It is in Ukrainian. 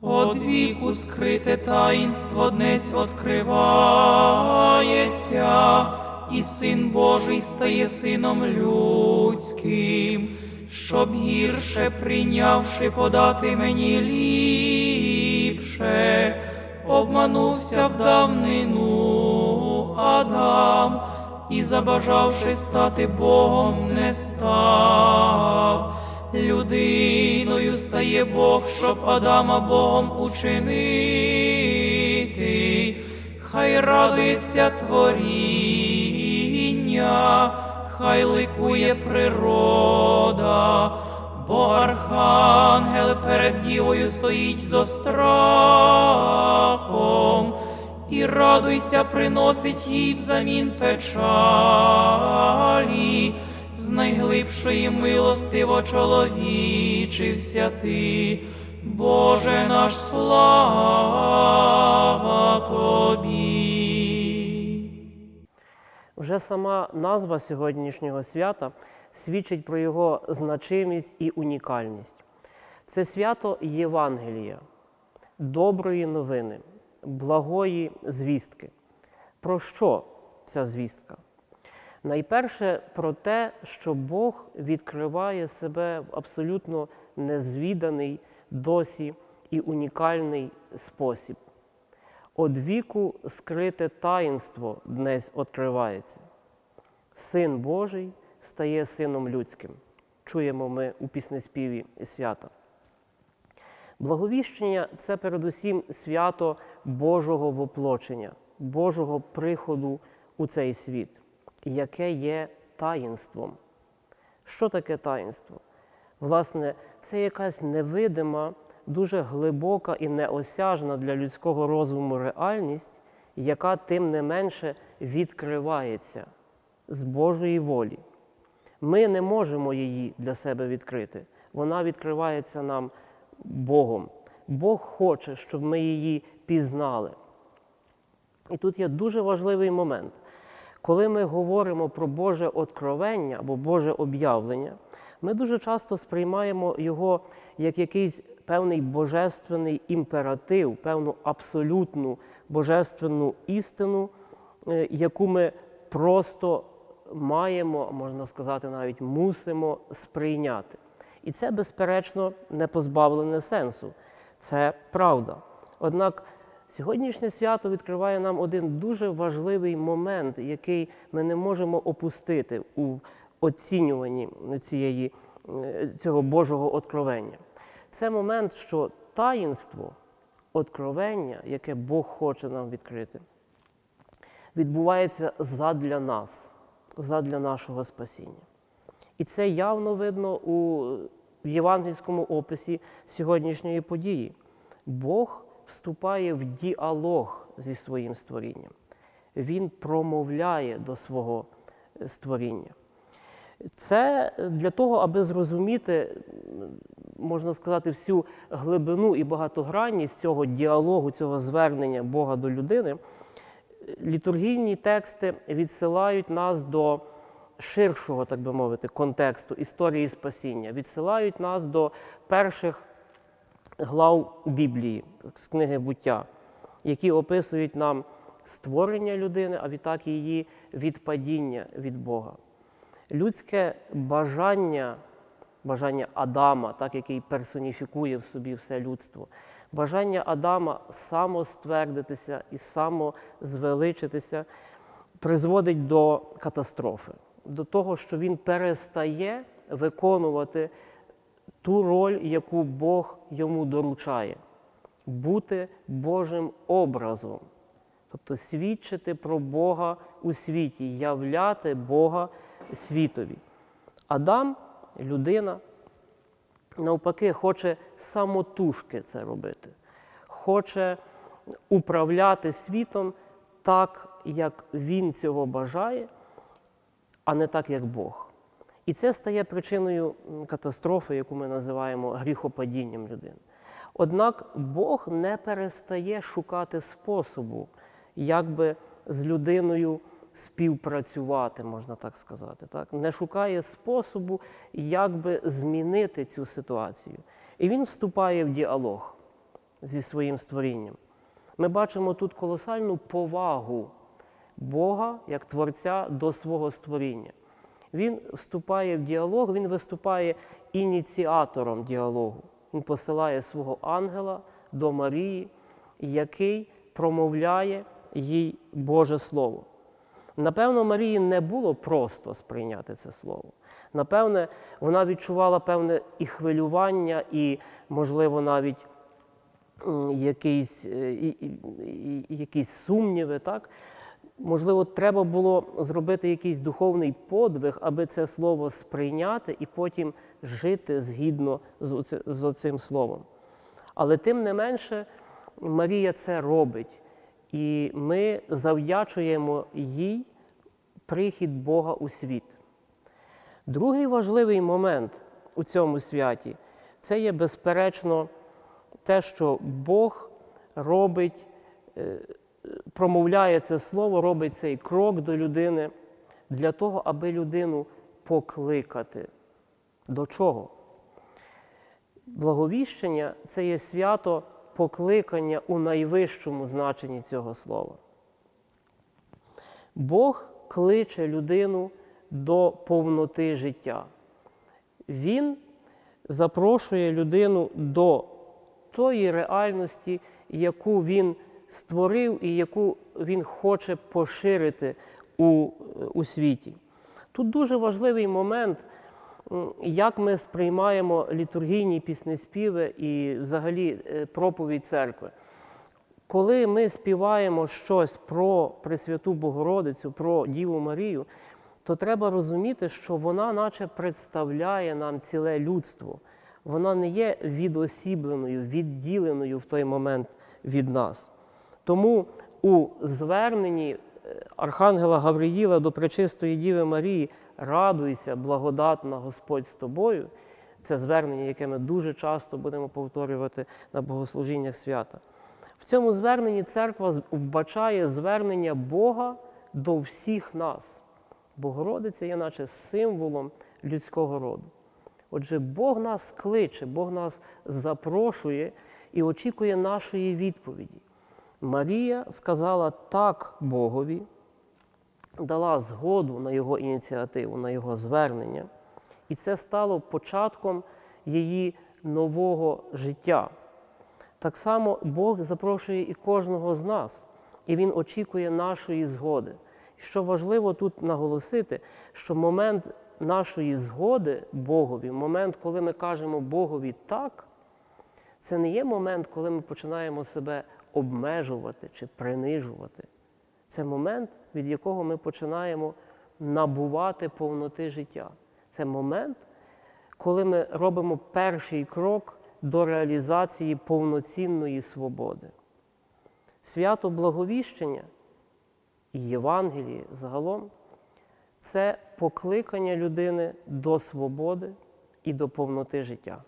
От віку скрите таїнство днесь откривається, і Син Божий стає сином людським, щоб гірше прийнявши подати мені ліпше, обманувся в давнину Адам, і забажавши стати Богом, не став. Людиною стає Бог, щоб Адама Богом учинити, хай радується творіння, хай ликує природа, бо архангел перед дівою стоїть зо страхом, і радуйся, приносить їй взамін печалі найглибшої милостиво чоловічився ти, Боже наш слава Тобі. Вже сама назва сьогоднішнього свята свідчить про його значимість і унікальність. Це свято Євангелія, доброї новини, благої звістки. Про що ця звістка? Найперше про те, що Бог відкриває себе в абсолютно незвіданий досі і унікальний спосіб. Од віку скрите таїнство днесь відкривається. Син Божий стає сином людським. Чуємо ми у піснеспіві свята. Благовіщення це передусім свято Божого воплочення, Божого приходу у цей світ, яке є таїнством. Що таке таїнство? Власне, це якась невидима, дуже глибока і неосяжна для людського розуму реальність, яка тим не менше відкривається з Божої волі. Ми не можемо її для себе відкрити. Вона відкривається нам Богом. Бог хоче, щоб ми її пізнали. І тут є дуже важливий момент. Коли ми говоримо про Боже откровення або Боже об'явлення, ми дуже часто сприймаємо його як якийсь певний божественний імператив, певну абсолютну божественну істину, е, яку ми просто маємо, можна сказати, навіть мусимо сприйняти. І це, безперечно, не позбавлене сенсу. Це правда. Однак сьогоднішнє свято відкриває нам один дуже важливий момент, який ми не можемо опустити у оцінюванні цієї, е, цього Божого откровення. Це момент, що таїнство, откровення, яке Бог хоче нам відкрити, відбувається задля нас, задля нашого спасіння. І це явно видно у євангельському описі сьогоднішньої події. Бог вступає в діалог зі своїм створінням. Він промовляє до свого створіння. Це для того, аби зрозуміти, можна сказати, всю глибину і багатогранність цього діалогу, цього звернення Бога до людини. Літургійні тексти відсилають нас до ширшого, так би мовити, контексту історії спасіння, відсилають нас до перших глав Біблії, з книги буття, які описують нам створення людини, а відтак її відпадіння від Бога. Людське бажання, бажання Адама, так, який персоніфікує в собі все людство, бажання Адама самоствердитися і самозвеличитися призводить до катастрофи, до того, що він перестає виконувати ту роль, яку Бог йому доручає бути Божим образом, тобто свідчити про Бога у світі, являти Бога світові. Адам, людина, навпаки, хоче самотужки це робити, хоче управляти світом так, як він цього бажає, а не так, як Бог. І це стає причиною катастрофи, яку ми називаємо гріхопадінням людини. Однак Бог не перестає шукати способу, як би з людиною співпрацювати, можна так сказати. Так? Не шукає способу, як би змінити цю ситуацію. І він вступає в діалог зі своїм створінням. Ми бачимо тут колосальну повагу Бога як Творця до свого створіння. Він вступає в діалог, він виступає ініціатором діалогу. Він посилає свого ангела до Марії, який промовляє їй Боже Слово. Напевно, Марії не було просто сприйняти це слово. Напевне, вона відчувала певне і хвилювання, і, можливо, навіть якісь, е, якісь сумніви. Так? Можливо, треба було зробити якийсь духовний подвиг, аби це слово сприйняти і потім жити згідно з, оцим словом. Але тим не менше, Марія це робить. І ми завдячуємо їй прихід Бога у світ. Другий важливий момент у цьому святі це є, безперечно, те, що Бог робить, е, промовляє це слово, робить цей крок до людини для того, аби людину покликати. До чого? Благовіщення це є свято покликання у найвищому значенні цього слова. Бог кличе людину до повноти життя. Він запрошує людину до тої реальності, яку він створив і яку він хоче поширити у, у світі. Тут дуже важливий момент, як ми сприймаємо літургійні піснеспіви і взагалі е, проповідь церкви. Коли ми співаємо щось про Пресвяту Богородицю, про Діву Марію, то треба розуміти, що вона наче представляє нам ціле людство. Вона не є відосібленою, відділеною в той момент від нас. Тому у зверненні е, Архангела Гавриїла до Пречистої Діви Марії радуйся, благодатна Господь з тобою. Це звернення, яке ми дуже часто будемо повторювати на богослужіннях свята. В цьому зверненні церква вбачає звернення Бога до всіх нас. Богородиця є наче символом людського роду. Отже, Бог нас кличе, Бог нас запрошує і очікує нашої відповіді. Марія сказала так Богові, дала згоду на його ініціативу, на його звернення, і це стало початком її нового життя. Так само Бог запрошує і кожного з нас, і Він очікує нашої згоди. Що важливо тут наголосити, що момент нашої згоди Богові, момент, коли ми кажемо Богові так, це не є момент, коли ми починаємо себе обмежувати чи принижувати. Це момент, від якого ми починаємо набувати повноти життя. Це момент, коли ми робимо перший крок до реалізації повноцінної свободи. Свято Благовіщення і Євангеліє загалом це покликання людини до свободи і до повноти життя.